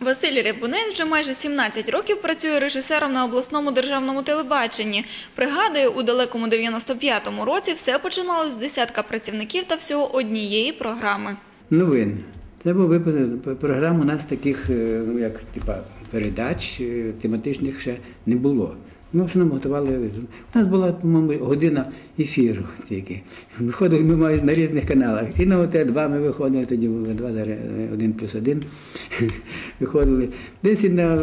Василь Рябунець вже майже 17 років працює режисером на обласному державному телебаченні. Пригадує, у далекому 95-му році все починалося з десятка працівників та всього однієї програми. Новин. Це був випадок програм у нас таких, е, ну як типа передач е, тематичних ще не було. Ми в основному готували. У нас була, по-моєму, година ефіру тільки. Виходили ми майже на різних каналах. І на ОТ2 ми виходили, тоді було 2, зараз 1 плюс 1. Виходили. Десь на,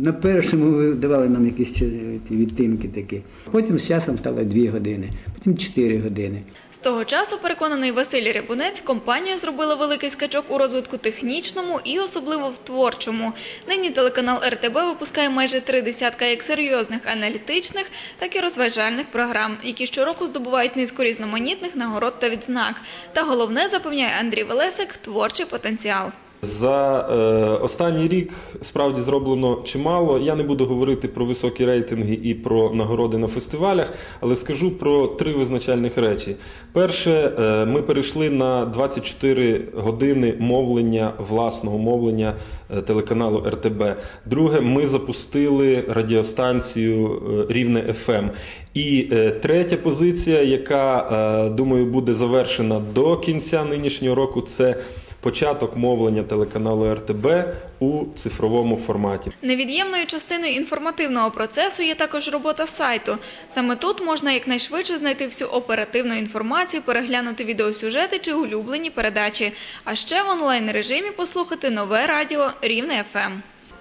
на першому давали нам якісь ті відтинки такі. Потім з часом стало 2 години, потім 4 години. З того часу, переконаний Василь Рябунець, компанія зробила великий скачок у розвитку технічному і особливо в творчому. Нині телеканал РТБ випускає майже три десятка як серйозних аналітичних, так і розважальних програм, які щороку здобувають низку різноманітних нагород та відзнак. Та головне, запевняє Андрій Велесик, творчий потенціал. За е, останній рік справді зроблено чимало. Я не буду говорити про високі рейтинги і про нагороди на фестивалях, але скажу про три визначальних речі. Перше, е, ми перейшли на 24 години мовлення власного мовлення е, телеканалу РТБ. Друге, ми запустили радіостанцію Рівне ФМ. І третя позиція, яка думаю буде завершена до кінця нинішнього року, це початок мовлення телеканалу РТБ у цифровому форматі. Невід'ємною частиною інформативного процесу є також робота сайту. Саме тут можна якнайшвидше знайти всю оперативну інформацію, переглянути відеосюжети чи улюблені передачі, а ще в онлайн режимі послухати нове радіо Рівне Ем». ФМ.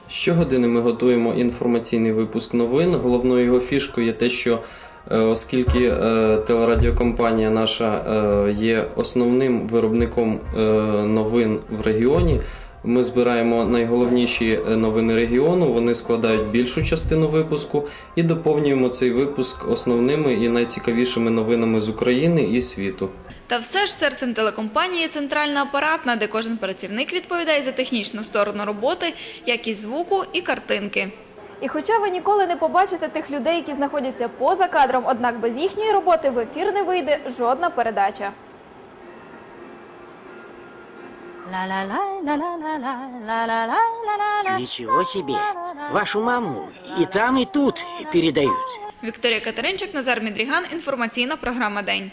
Щогодини ми готуємо інформаційний випуск новин. Головною його фішкою є те, що оскільки е, телерадіокомпанія наша е, є основним виробником е, новин в регіоні. Ми збираємо найголовніші е, новини регіону, вони складають більшу частину випуску і доповнюємо цей випуск основними і найцікавішими новинами з України і світу. Та все ж серцем телекомпанії центральна апаратна, де кожен працівник відповідає за технічну сторону роботи, якість звуку і картинки. І хоча ви ніколи не побачите тих людей, які знаходяться поза кадром, однак без їхньої роботи в ефір не вийде жодна передача. Ничего себе! Вашу маму и там, и тут передают. Вікторія Катеринчик, Назар Мідріган. Інформаційна програма День.